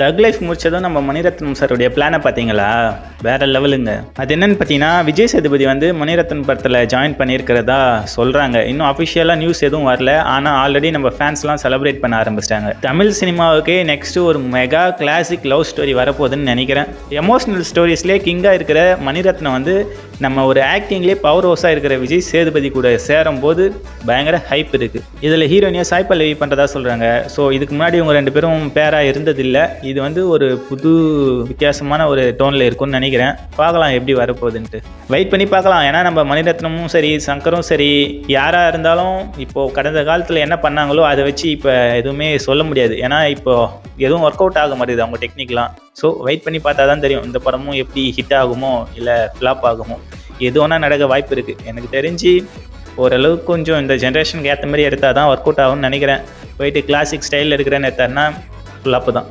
தக் லைஃப் முடிச்சதும் நம்ம மணிரத்னம் சாருடைய பிளானை பார்த்தீங்களா? வேற லெவலுங்க. அது என்னன்னு பார்த்தீங்கன்னா விஜய் சேதுபதி வந்து மணிரத்னம் படத்தில் ஜாயின் பண்ணியிருக்கிறதா சொல்கிறாங்க இன்னும் அஃபிஷியலாக நியூஸ் எதுவும் வரல. ஆனால் ஆல்ரெடி நம்ம ஃபேன்ஸ்லாம் செலிப்ரேட் பண்ண ஆரம்பிச்சிட்டாங்க. தமிழ் சினிமாவுக்கே நெக்ஸ்ட்டு ஒரு மெகா கிளாசிக் லவ் ஸ்டோரி வரப்போகுதுன்னு நினைக்கிறேன். எமோஷனல் ஸ்டோரிஸ்லேயே கிங்காக இருக்கிற மணிரத்னம் வந்து நம்ம ஒரு ஆக்டிங்லேயே பவர் ஹவுஸாக இருக்கிற விஜய் சேதுபதி கூட சேரும் போது பயங்கர ஹைப் இருக்குது இதில் ஹீரோனியாக சாய்பால் பல்லவி பண்ணுறதா சொல்கிறாங்க ஸோ இதுக்கு முன்னாடி இவங்க ரெண்டு பேரும் பேராக இருந்ததில்லை. இது வந்து ஒரு புது வித்தியாசமான ஒரு டோனில் இருக்கும்னு நினைக்கிறேன். பார்க்கலாம் எப்படி வரப்போகுதுன்ட்டு. வெயிட் பண்ணி பார்க்கலாம். ஏன்னா நம்ம மணிரத்னமும் சரி சங்கரும் சரி யாராக இருந்தாலும் இப்போது கடந்த காலத்தில் என்ன பண்ணாங்களோ அதை வச்சு இப்போ எதுவுமே சொல்ல முடியாது. ஏன்னா இப்போ எதுவும் ஒர்க் அவுட் ஆக மாட்டேது அவங்க டெக்னிக்லாம் ஸோ வெயிட் பண்ணி பார்த்தா தான் தெரியும் இந்த படமும் எப்படி ஹிட் ஆகுமோ இல்லை ஃப்ளாப் ஆகுமோ. எது வேணால் நடக்க வாய்ப்பு இருக்குது எனக்கு தெரிஞ்சு ஓரளவுக்கு கொஞ்சம் இந்த ஜென்ரேஷனுக்கு ஏற்ற மாதிரி எடுத்தால் தான் ஒர்க் அவுட் ஆகும்னு நினைக்கிறேன். போயிட்டு கிளாசிக் ஸ்டைலில் எடுக்கிறேன்னு எடுத்தாருன்னா ஃப்ளாப்பு தான்.